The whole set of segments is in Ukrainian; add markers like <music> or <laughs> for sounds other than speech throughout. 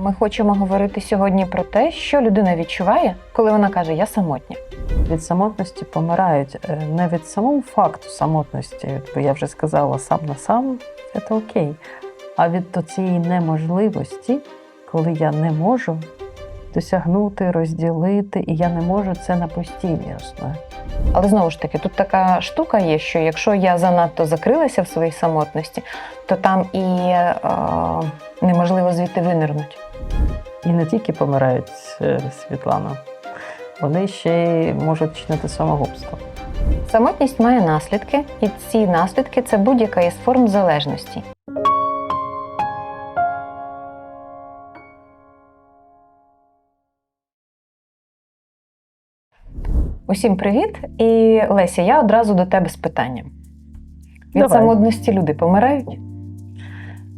Ми хочемо говорити сьогодні про те, що людина відчуває, коли вона каже Я самотня. Від самотності помирають е, не від самого факту самотності, бо я вже сказала сам на сам, це окей. А від цієї неможливості, коли я не можу досягнути, розділити, і я не можу це на постійній основі. Але знову ж таки, тут така штука є, що якщо я занадто закрилася в своїй самотності, то там і е, неможливо звідти винирнути. І не тільки помирають е, Світлана, вони ще й можуть чинити самогубство. Самотність має наслідки, і ці наслідки це будь-яка із форм залежності. Усім привіт! І Леся, я одразу до тебе з питанням. Від Давай. самотності люди помирають?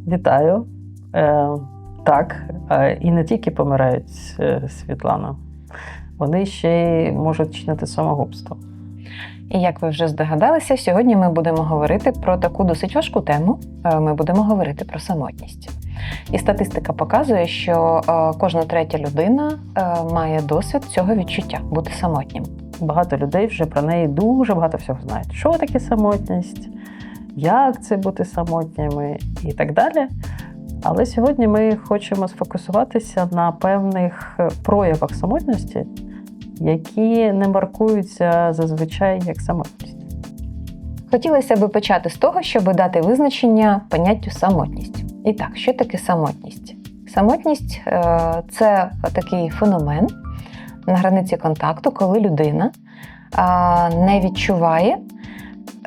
Вітаю. Е, так, е, і не тільки помирають е, Світлана, вони ще й можуть чинити самогубство. І як ви вже здогадалися, сьогодні ми будемо говорити про таку досить важку тему. Е, Ми будемо говорити про самотність. І статистика показує, що кожна третя людина має досвід цього відчуття бути самотнім. Багато людей вже про неї дуже багато всього знають. Що таке самотність, як це бути самотніми і так далі. Але сьогодні ми хочемо сфокусуватися на певних е, проявах самотності, які не маркуються зазвичай як самотність. Хотілося би почати з того, щоб дати визначення поняттю самотність. І так, що таке самотність? Самотність е, це такий феномен на границі контакту, коли людина не відчуває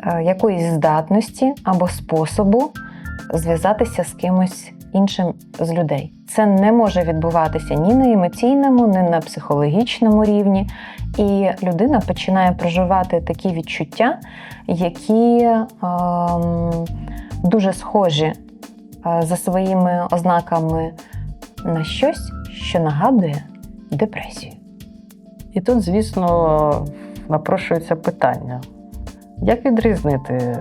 е, якоїсь здатності або способу зв'язатися з кимось іншим з людей. Це не може відбуватися ні на емоційному, ні на психологічному рівні. І людина починає проживати такі відчуття, які ем, дуже схожі е, за своїми ознаками на щось, що нагадує депресію. І тут, звісно, напрошується питання: як відрізнити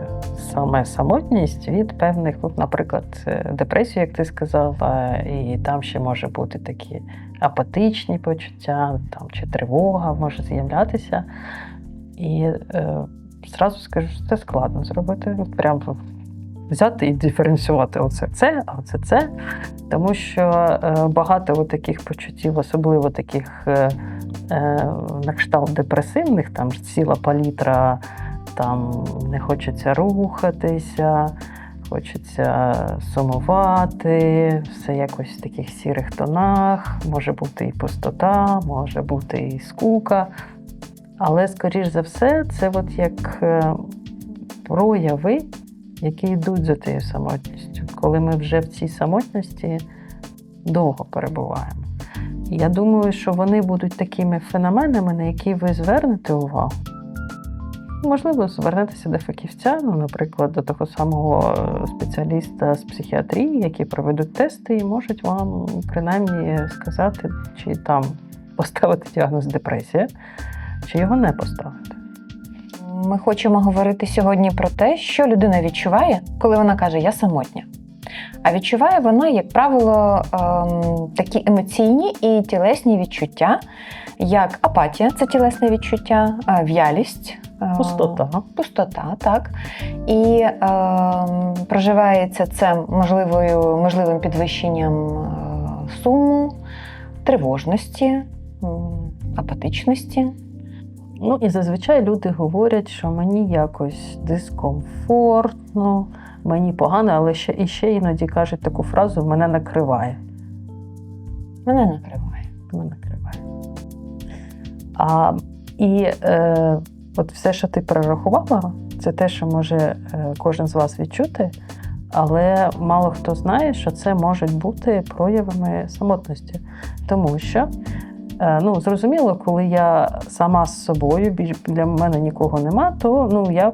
саме самотність від певних, наприклад, е, депресію, як ти сказала, і там ще може бути такі апатичні почуття, там чи тривога може з'являтися. І е, зразу скажу, що це складно зробити. От Прямо взяти і диференціювати оце це, а оце це. Тому що е, багато таких почуттів, особливо таких е, е, на кшталт депресивних, там ціла палітра, там не хочеться рухатися, хочеться сумувати, все якось в таких сірих тонах, може бути і пустота, може бути і скука. Але, скоріш за все, це от як е, прояви, які йдуть за тією самотністю, коли ми вже в цій самотності довго перебуваємо. Я думаю, що вони будуть такими феноменами, на які ви звернете увагу. Можливо, звернетеся до фахівця, ну, наприклад, до того самого е, спеціаліста з психіатрії, які проведуть тести і можуть вам принаймні сказати, чи там поставити діагноз депресія, чи його не поставити. Ми хочемо говорити сьогодні про те, що людина відчуває, коли вона каже Я самотня. А відчуває вона, як правило, ем, такі емоційні і тілесні відчуття, як апатія це тілесне відчуття, е, в'ялість, е, Пустота. пустота, так. І ем, проживається це можливою, можливим підвищенням е, суму, тривожності, апатичності. Ну і зазвичай люди говорять, що мені якось дискомфортно, мені погано, але ще і ще іноді кажуть таку фразу мене накриває. Мене накриває. Мене накриває. А, і е, от все, що ти перерахувала, це те, що може е, кожен з вас відчути, але мало хто знає, що це можуть бути проявами самотності. Тому що Ну, зрозуміло, коли я сама з собою, більш для мене нікого нема, то ну я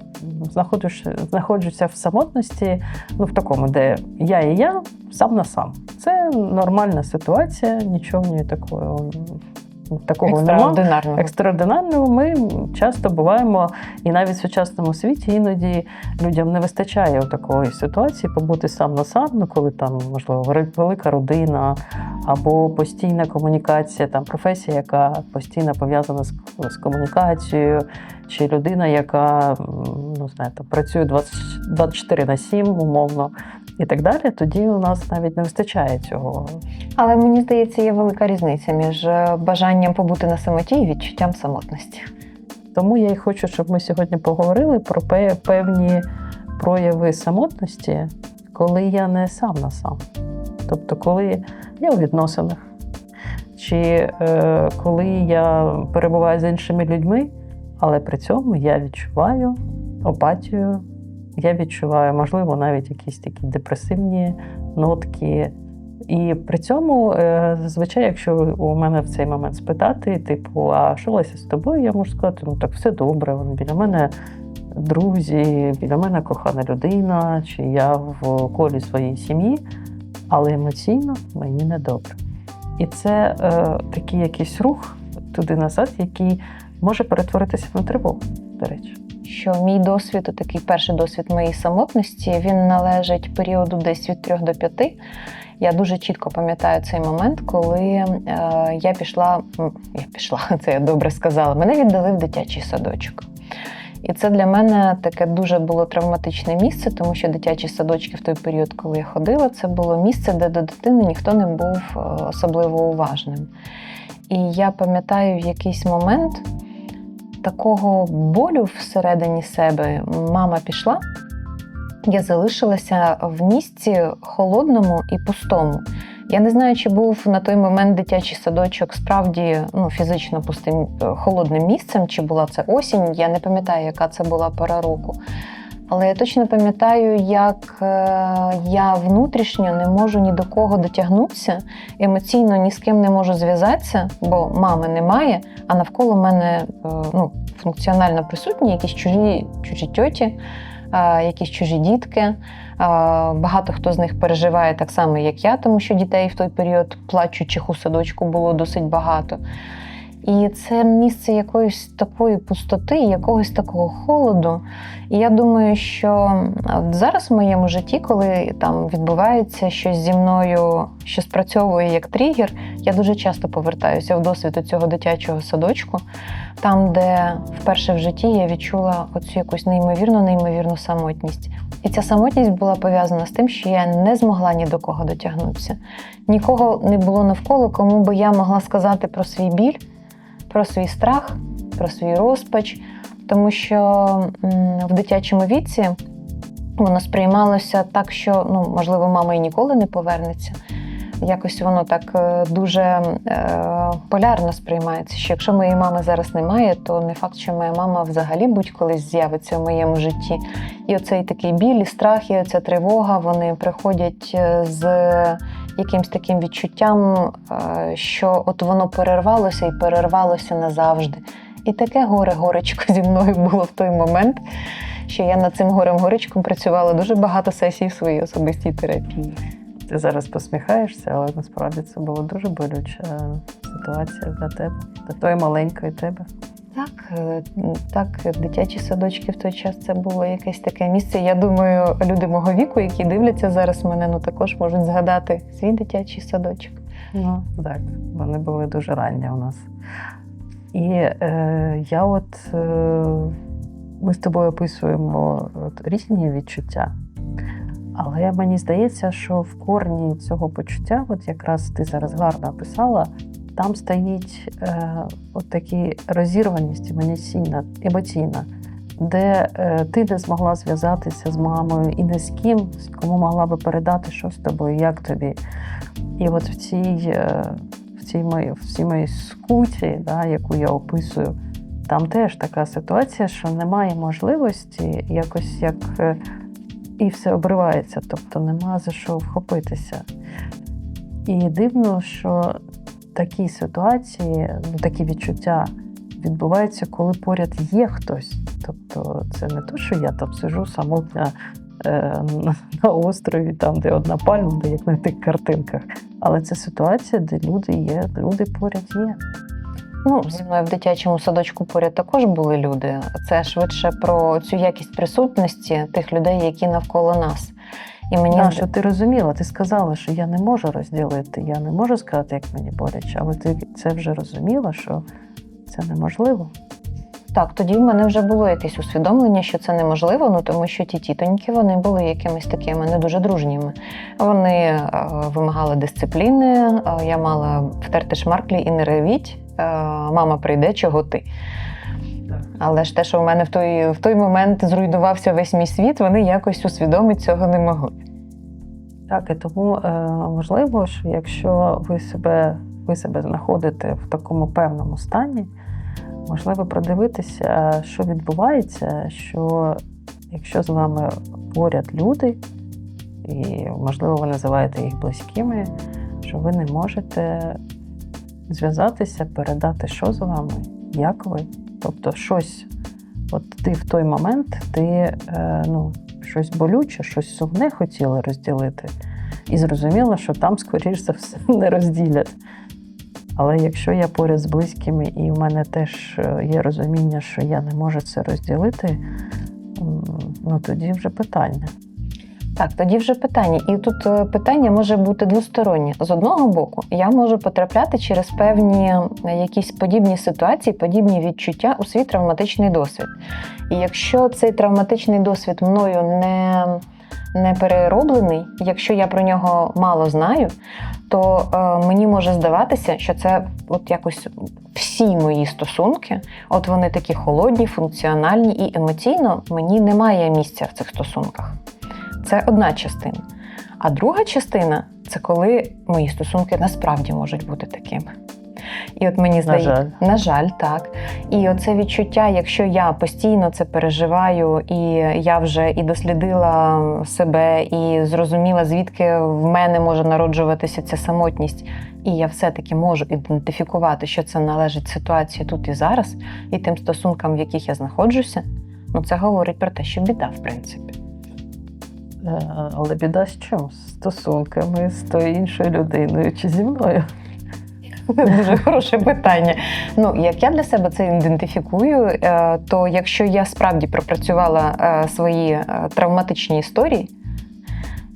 знаходжуся, знаходжуся в самотності, ну в такому, де я і я сам на сам. Це нормальна ситуація, нічого в ній такого такого. Екстраординарного. Екстраординарного ми часто буваємо, і навіть в сучасному світі іноді людям не вистачає такої ситуації побути сам на сам, ну, коли там, можливо, велика родина або постійна комунікація, там професія, яка постійно пов'язана з, з комунікацією, чи людина, яка ну, знаєте, працює 20, 24 на 7, умовно. І так далі, тоді у нас навіть не вистачає цього Але мені здається, є велика різниця між е, бажанням побути на самоті і відчуттям самотності. Тому я і хочу, щоб ми сьогодні поговорили про певні прояви самотності, коли я не сам на сам. Тобто, коли я у відносинах, чи е, коли я перебуваю з іншими людьми, але при цьому я відчуваю апатію, я відчуваю, можливо, навіть якісь такі депресивні нотки. І при цьому, е, зазвичай, якщо у мене в цей момент спитати, типу, а що Леся з тобою, я можу сказати, ну так все добре, біля мене друзі, біля мене кохана людина, чи я в колі своєї сім'ї, але емоційно мені не добре. І це е, такий якийсь рух туди назад, який може перетворитися на тривогу, до речі. Що мій досвід, такий перший досвід моєї самотності, він належить періоду десь від 3 до 5. Я дуже чітко пам'ятаю цей момент, коли е, я пішла, я пішла, <laughs> це я добре сказала, мене віддали в дитячий садочок. І це для мене таке дуже було травматичне місце, тому що дитячі садочки в той період, коли я ходила, це було місце, де до дитини ніхто не був е, особливо уважним. І я пам'ятаю в якийсь момент такого болю всередині себе. Мама пішла, я залишилася в місці холодному і пустому. Я не знаю, чи був на той момент дитячий садочок справді ну, фізично пустим е, холодним місцем, чи була це осінь. Я не пам'ятаю, яка це була пора року. Але я точно пам'ятаю, як е, я внутрішньо не можу ні до кого дотягнутися, емоційно ні з ким не можу зв'язатися, бо мами немає, а навколо мене е, ну, функціонально присутні якісь чужі, чужі тьоті, е, якісь чужі дітки. Багато хто з них переживає так само, як я, тому що дітей в той період плачучих у садочку було досить багато. І це місце якоїсь такої пустоти, якогось такого холоду. І я думаю, що зараз в моєму житті, коли там відбувається щось зі мною, що спрацьовує як тригер, я дуже часто повертаюся в досвід цього дитячого садочку, там, де вперше в житті я відчула оцю якусь неймовірну, неймовірну самотність. І ця самотність була пов'язана з тим, що я не змогла ні до кого дотягнутися. Нікого не було навколо, кому би я могла сказати про свій біль, про свій страх, про свій розпач, тому що в дитячому віці воно сприймалося так, що ну, можливо, мама і ніколи не повернеться. Якось воно так е, дуже е, полярно сприймається. Що якщо моєї мами зараз немає, то не факт, що моя мама взагалі будь-колись з'явиться в моєму житті. І оцей такий біль, і страх, і оця тривога, вони приходять е, з якимсь таким відчуттям, е, що от воно перервалося і перервалося назавжди. І таке горе-горечко зі мною було в той момент, що я над цим горем-горечком працювала дуже багато сесій в своїй особистій терапії. Ти зараз посміхаєшся, але насправді це була дуже болюча ситуація для тебе, для тої маленької тебе. Так, е, так, дитячі садочки в той час це було якесь таке місце. Я думаю, люди мого віку, які дивляться зараз мене, ну також можуть згадати свій дитячий садочок. Ну, так, вони були дуже ранні у нас. І е, я от е, ми з тобою описуємо от, різні відчуття. Але мені здається, що в корні цього почуття, от якраз ти зараз гарно описала, там стоїть е, от такі розірваність емоційна, емоційна, де е, ти не змогла зв'язатися з мамою і не з ким, кому могла би передати, що з тобою, як тобі. І от в цій, е, в цій, моїй, в цій моїй скуті, да, яку я описую, там теж така ситуація, що немає можливості якось як. е, І все обривається, тобто нема за що вхопитися. І дивно, що такі ситуації, ну, такі відчуття відбуваються, коли поряд є хтось. Тобто, це не то, що я там сижу самотня е, на- на острові, там, де одна пальма, де як на тих картинках. Але це ситуація, де люди є, люди поряд є. Ну, зі мною в дитячому садочку поряд також були люди. Це швидше про цю якість присутності тих людей, які навколо нас. І мені Да, що ти розуміла, ти сказала, що я не можу розділити, я не можу сказати, як мені боляче, але ти це вже розуміла, що це неможливо. Так, тоді в мене вже було якесь усвідомлення, що це неможливо, ну тому що ті тітоньки вони були якимись такими не дуже дружніми. Вони е, вимагали дисципліни. е, я мала втерти шмарклі і не ревіть. е, мама прийде, чого ти. Але ж те, що в мене в той, в той момент зруйнувався весь мій світ, вони якось усвідомити цього не могли. Так, і тому е, можливо, що якщо ви себе, ви себе знаходите в такому певному стані, можливо продивитися, що відбувається, що якщо з вами поряд люди, і можливо ви називаєте їх близькими, що ви не можете зв'язатися, передати, що з вами, як ви. Тобто, щось, от ти в той момент, ти е, ну, щось болюче, щось сумне хотіла розділити, і зрозуміла, що там, скоріш за все, <laughs> не розділять. Але якщо я поряд з близькими, і в мене теж е, є розуміння, що я не можу це розділити, ну тоді вже питання. Так, тоді вже питання. І тут е, питання може бути двостороннє. З одного боку, я можу потрапляти через певні е, якісь подібні ситуації, подібні відчуття у свій травматичний досвід. І якщо цей травматичний досвід мною не, не перероблений, якщо я про нього мало знаю, то е, мені може здаватися, що це от якось всі мої стосунки, от вони такі холодні, функціональні і емоційно мені немає місця в цих стосунках. Це одна частина. А друга частина це коли мої стосунки насправді можуть бути такими. І от мені На здається, жаль. на жаль, так. І оце відчуття, якщо я постійно це переживаю, і я вже і дослідила себе, і зрозуміла, звідки в мене може народжуватися ця самотність, і я все-таки можу ідентифікувати, що це належить ситуації тут і зараз, і тим стосункам, в яких я знаходжуся, ну це говорить про те, що біда, в принципі. Е, Але біда з чим? З стосунками з тою іншою людиною чи зі мною? <laughs> Дуже хороше питання. Ну, як я для себе це ідентифікую, е, то якщо я справді пропрацювала е, свої травматичні історії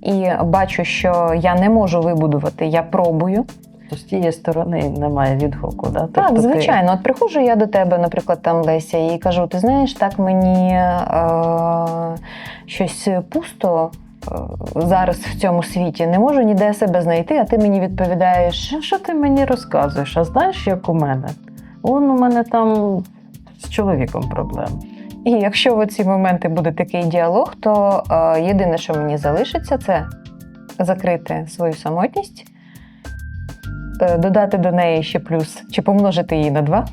і бачу, що я не можу вибудувати, я пробую. То з тієї сторони немає відгуку. Да? Так, Тобто ти- звичайно. От приходжу я до тебе, наприклад, там Леся, і кажу: ти знаєш, так мені е, щось пусто. е, Зараз в цьому світі не можу ніде себе знайти, а ти мені відповідаєш, Що, що ти мені розказуєш? А знаєш, як у мене? Он у мене там з чоловіком проблем. І якщо в ці моменти буде такий діалог, то е, єдине, що мені залишиться, це закрити свою самотність, додати до неї ще плюс чи помножити її на два.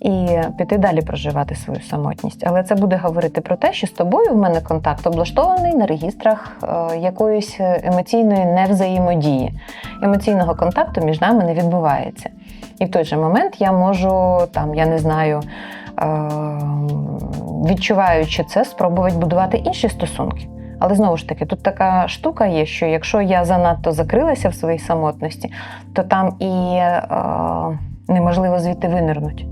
І піти далі проживати свою самотність. Але це буде говорити про те, що з тобою в мене контакт облаштований на регістрах е, якоїсь емоційної невзаємодії. Емоційного контакту між нами не відбувається. І в той же момент я можу, там, я не знаю, е, відчуваючи це, спробувати будувати інші стосунки. Але знову ж таки, тут така штука є, що якщо я занадто закрилася в своїй самотності, то там і е, неможливо звідти винирнути.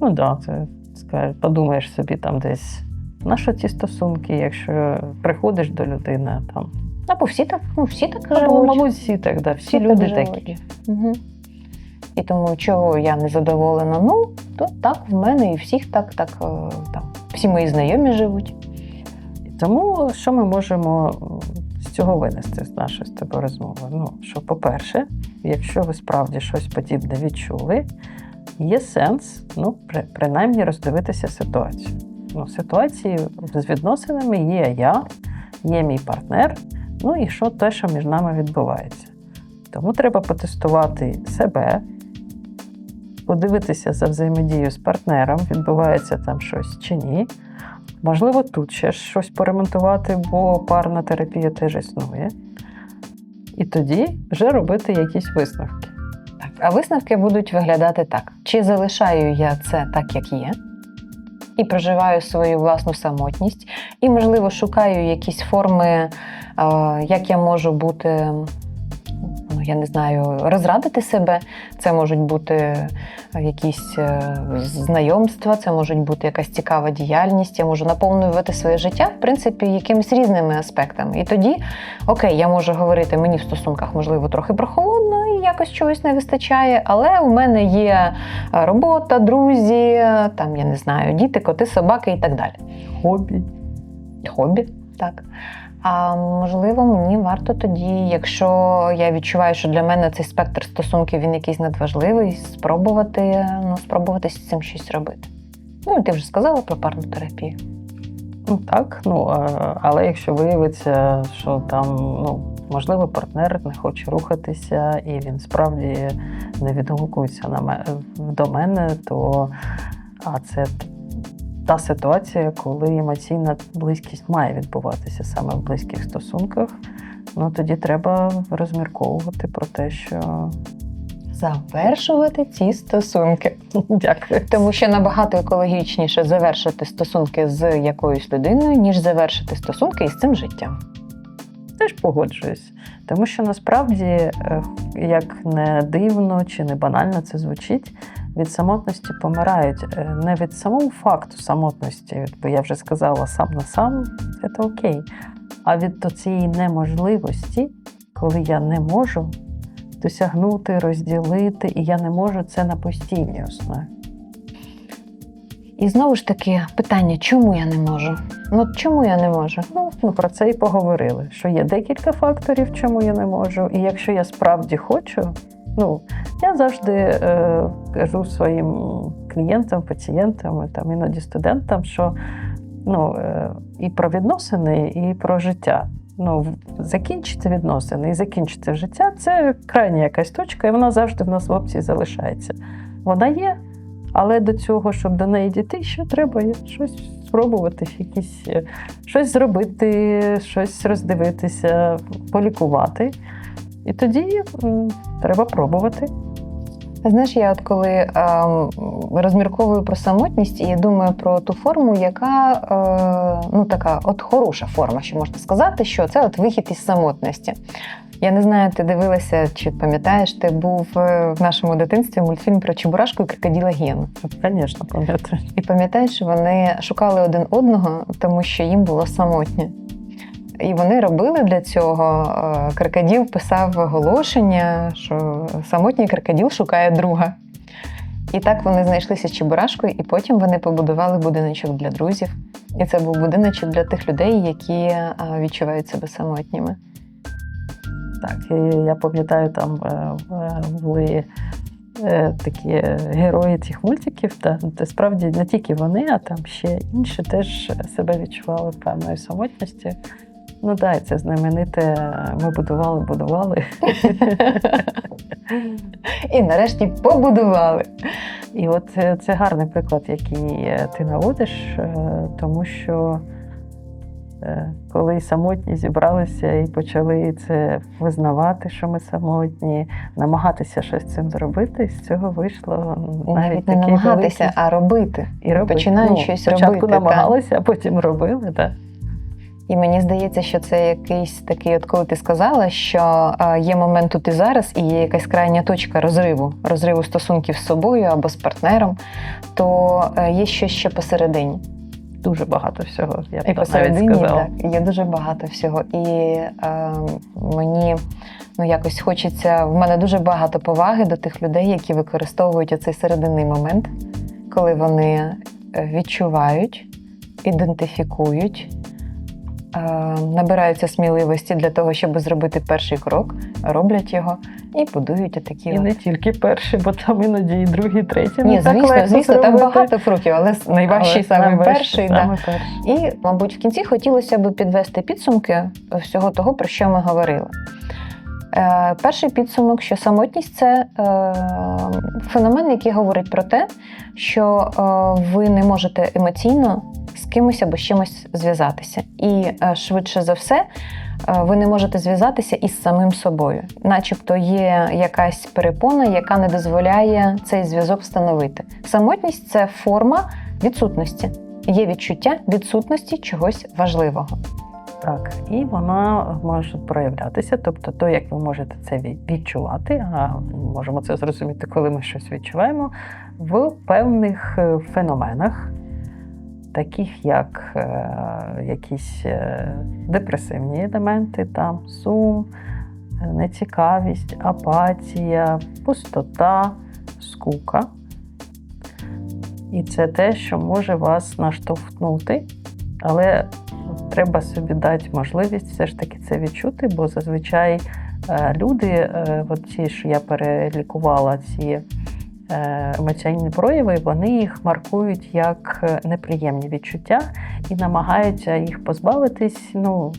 Ну так, да, це подумаєш собі там десь. На що ці стосунки, якщо приходиш до людини, там Або всі так, ну всі так Або, живуть. мабуть, всі так, да, всі, Всі люди живуть. такі. Угу. І тому, чого я не задоволена, ну, то так в мене і всіх так, так е, там, всі мої знайомі живуть. Тому що ми можемо з цього винести з нашої з тобою розмови? Ну, що, по-перше, якщо ви справді щось подібне відчули, є сенс, ну, при, принаймні роздивитися ситуацію. Ну, ситуації з відносинами є я, є мій партнер, ну і що те, що між нами відбувається. Тому треба потестувати себе, подивитися за взаємодією з партнером, відбувається там щось чи ні. Можливо, тут ще щось поремонтувати, бо парна терапія теж існує. І тоді вже робити якісь висновки. Так, а висновки будуть виглядати так: чи залишаю я це так, як є, і проживаю свою власну самотність, і, можливо, шукаю якісь форми, як я можу бути я не знаю, розрадити себе. Це можуть бути е, якісь е, знайомства, це можуть бути якась цікава діяльність. Я можу наповнювати своє життя, в принципі, якимись різними аспектами. І тоді, окей, я можу говорити, мені в стосунках, можливо, трохи прохолодно і якось чогось не вистачає, але у мене є е, робота, друзі, там, я не знаю, діти, коти, собаки і так далі. Хобі. Хобі, так. А можливо, мені варто тоді, якщо я відчуваю, що для мене цей спектр стосунків він якийсь надважливий, спробувати, ну, спробувати з цим щось робити. Ну, ти вже сказала про парну терапію. Ну так, ну але якщо виявиться, що там ну можливо партнер не хоче рухатися, і він справді не відгукується на до мене, то а це та ситуація, коли емоційна близькість має відбуватися саме в близьких стосунках. Ну тоді треба розмірковувати про те, що Завершувати ці стосунки. <laughs> дякую. Тому що набагато екологічніше завершити стосунки з якоюсь людиною, ніж завершити стосунки із цим життям. Теж погоджуюсь. Тому що насправді, е, як не дивно чи не банально це звучить, від самотності помирають е, не від самого факту самотності, бо я вже сказала сам на сам, це окей. А від цієї неможливості, коли я не можу досягнути, розділити, і я не можу це на постійній основі. І знову ж таки питання, чому я не можу? Ну чому я не можу? Ну, ми про це і поговорили. Що є декілька факторів, чому я не можу. І якщо я справді хочу, ну я завжди е, кажу своїм клієнтам, пацієнтам, там іноді студентам, що ну, е, і про відносини, і про життя. Ну, закінчити відносини і закінчити життя це крайня якась точка, і вона завжди в нас в опції залишається. Вона є, але до цього, щоб до неї дійти, ще треба щось спробувати, якісь е, щось зробити, щось роздивитися, полікувати. І тоді м, треба пробувати. Знаєш, я от коли ем, розмірковую про самотність, і я думаю про ту форму, яка е, ну така от хороша форма, що можна сказати, що це от вихід із самотності. Я не знаю, ти дивилася чи пам'ятаєш, ти був е, в нашому дитинстві мультфільм про Чебурашку і крокодила Гену. Звісно, пам'ятаю. І пам'ятаєш, вони шукали один одного, тому що їм було самотньо. І вони робили для цього. е, Крокодил писав оголошення, що самотній крокодил шукає друга. І так вони знайшлися з Чебурашкою, і потім вони побудували будиночок для друзів. І це був будиночок для тих людей, які е, відчувають себе самотніми. Так, і я пам'ятаю, там е, були такі герої цих мультиків, та справді не тільки вони, а там ще інші теж себе відчували певною самотністю. Ну так, це знамените. Ми будували, будували. І нарешті побудували. І от е, це гарний приклад, який е, ти наводиш, е, тому що коли самотні зібралися і почали це визнавати, що ми самотні, намагатися щось цим зробити, з цього вийшло Навіть не такий намагатися, великий- а робити. і робити. починають Ну, щось спочатку робити, так. намагалися, а потім робили. Так. І мені здається, що це якийсь такий, от коли ти сказала, що е, є момент тут і зараз, і є якась крайня точка розриву, розриву стосунків з собою або з партнером, то е, є щось ще посередині. Дуже багато всього. Я б І навіть посередині сказала. так, є дуже багато всього. І е, мені ну, якось хочеться, в мене дуже багато поваги до тих людей, які використовують оцей серединний момент, коли вони е, відчувають, ідентифікують, набираються сміливості для того, щоб зробити перший крок, роблять його і будують отакі. І от- не тільки перший, бо там іноді і другий, і третій. Ні, так звісно, звісно, там багато фруктів, але найважчий саме перший. Да. перший. І, мабуть, в кінці хотілося б підвести підсумки всього того, про що ми говорили. Е, перший підсумок, що самотність це е, феномен, який говорить про те, що е, ви не можете емоційно з кимось або з чимось зв'язатися. І швидше за все, ви не можете зв'язатися із самим собою, начебто є якась перепона, яка не дозволяє цей зв'язок встановити. Самотність це форма відсутності є відчуття відсутності чогось важливого. Так, і вона може проявлятися, тобто то, як ви можете це відчувати, а можемо це зрозуміти, коли ми щось відчуваємо, в певних е, феноменах, таких як е, якісь е, депресивні елементи, там сум, е, нецікавість, апатія, пустота, скука. І це те, що може вас наштовхнути, але треба собі дати можливість все ж таки це відчути, бо зазвичай е, люди, е, от ті, що я перелікувала, ці е, емоційні прояви, вони їх маркують як неприємні відчуття і намагаються їх позбавитись. Ну,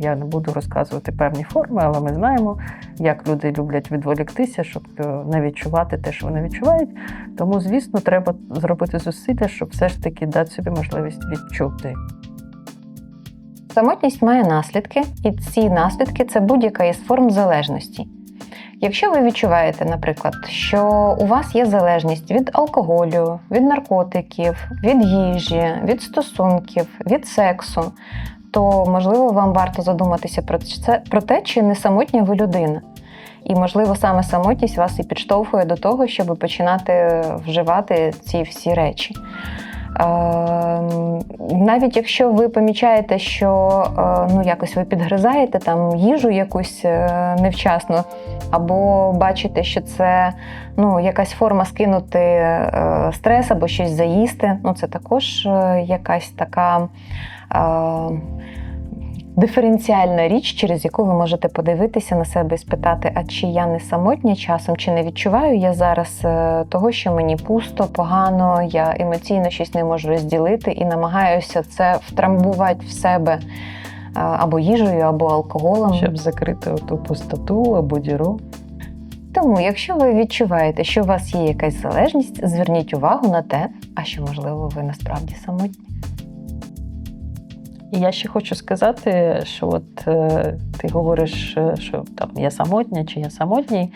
я не буду розказувати певні форми, але ми знаємо, як люди люблять відволіктися, щоб не відчувати те, що вони відчувають. Тому, звісно, треба зробити зусилля, щоб все ж таки дати собі можливість відчути. Самотність має наслідки, і ці наслідки це будь-яка із форм залежності. Якщо ви відчуваєте, наприклад, що у вас є залежність від алкоголю, від наркотиків, від їжі, від стосунків, від сексу, то можливо вам варто задуматися про це про те, чи не самотня ви людина. І, можливо, саме самотність вас і підштовхує до того, щоб починати вживати ці всі речі. Ем, Навіть якщо ви помічаєте, що е, ну якось ви підгризаєте там їжу якусь е, невчасно, або бачите, що це ну, якась форма скинути е, стрес або щось заїсти, ну це також якась така. Диференціальна річ, через яку ви можете подивитися на себе і спитати, а чи я не самотня часом, чи не відчуваю я зараз е, того, що мені пусто, погано, я емоційно щось не можу розділити і намагаюся це втрамбувати в себе е, або їжею, або алкоголем. щоб закрити ту пустоту або діру. Тому, якщо ви відчуваєте, що у вас є якась залежність, зверніть увагу на те, а що можливо ви насправді самотні. І я ще хочу сказати, що от е, ти говориш, е, що там я самотня чи я самотній.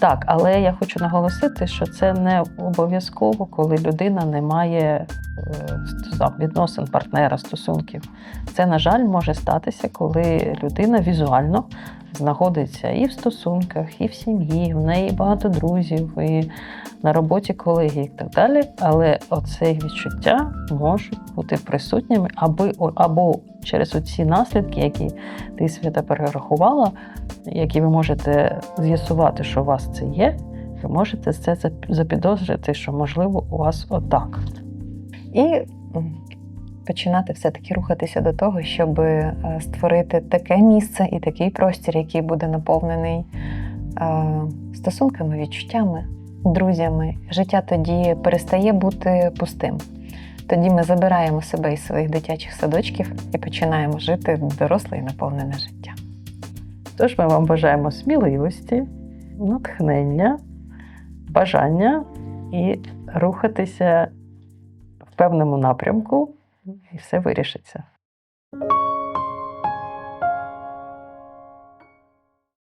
Так, але я хочу наголосити, що це не обов'язково, коли людина не має е, там, відносин партнера, стосунків. Це, на жаль, може статися, коли людина візуально знаходиться і в стосунках, і в сім'ї, в неї багато друзів, і на роботі колеги, і так далі. Але оце відчуття можуть бути присутніми, аби або через оці наслідки, які ти свята перерахувала, які ви можете з'ясувати, що у вас це є, ви можете це зап- запідозрити, що можливо у вас отак. І починати все-таки рухатися до того, щоб е, створити таке місце і такий простір, який буде наповнений е, стосунками, відчуттями, друзями. Життя тоді перестає бути пустим. Тоді ми забираємо себе із своїх дитячих садочків і починаємо жити доросле і наповнене життя. Тож ми вам бажаємо сміливості, натхнення, бажання і рухатися в певному напрямку, і все вирішиться.